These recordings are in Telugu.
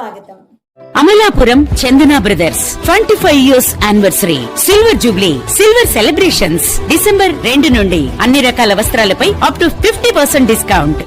స్వాగతం Amalapuram Chandana brothers twenty five years anniversary silver jubilee silver celebrations December రెండు నుండి అన్ని రకాల వస్త్రాలపై up to fifty percent discount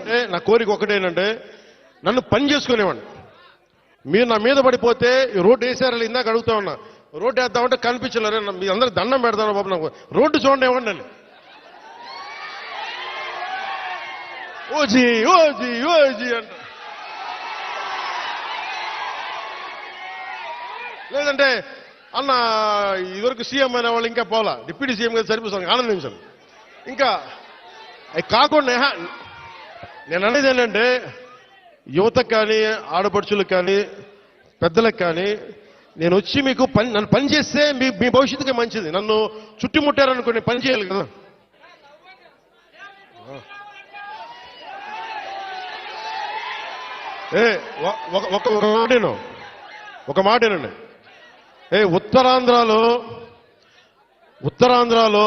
అంటే నా కోరిక ఒకటేనంటే నన్ను పని చేసుకునేవాడిని. మీరు నా మీద పడిపోతే రోడ్డు వేసారు ఇందాక అడుగుతా ఉన్నా. రోడ్డు వేద్దామంటే కనిపించలేరు మీ అందరూ దండం పెడతాను బాబు నాకు. రోడ్డు చూడండి ఇవ్వండి అని ఓజీ ఓజీ ఓజీ అంట. లేదంటే అన్న ఇదివరకు సీఎం అయిన వాళ్ళు ఇంకా పోలా. డిప్యూటీ సీఎం గారు సరిపోతాను ఆనందించండి. ఇంకా అవి కాకుండా నేను అనేది ఏంటంటే యువతకు కానీ ఆడపడుచులకు కానీ పెద్దలకు కానీ నేను వచ్చి మీకు పని నన్ను పని చేస్తే మీ మీ భవిష్యత్తుకి మంచిది. నన్ను చుట్టుముట్టారనుకోండి పని చేయాలి కదా. ఏ ఒక ఒక ఒక మాటేను ఒక మాటేనండి ఏ ఉత్తరాంధ్రలో ఉత్తరాంధ్రలో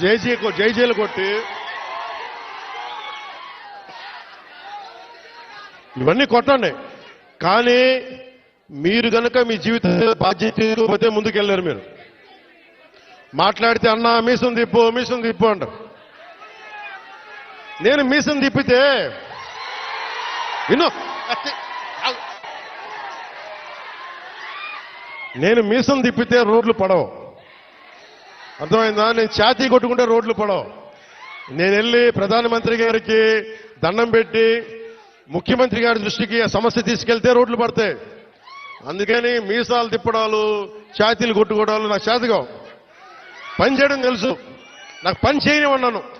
జైజీ జైజీలు కొట్టి. ఇవన్నీ కొట్టండి. కానీ మీరు గనక మీ జీవిత బాధ్యత తీసుకోకపోతే ముందుకెళ్ళారు మీరు. మాట్లాడితే అన్న మీసం తిప్పు మీసం తిప్పు అంటారు నేను మీసం తిప్పితే విను. నేను మీసం తిప్పితే రోడ్లు పడవు. అర్థమైందా? నేను ఛాతీ కొట్టుకుంటే రోడ్లు పడవు. నేను వెళ్ళి ప్రధానమంత్రి గారికి దండం పెట్టి ముఖ్యమంత్రి గారి దృష్టికి ఆ సమస్య తీసుకెళ్తే రోడ్లు పడతాయి. అందుకని మీసాలు తిప్పడాలు ఛాతీలు కొట్టుకోవడాలు నాకు చేతగా పని చేయడం తెలుసు. నాకు పని చేయనివన్నాను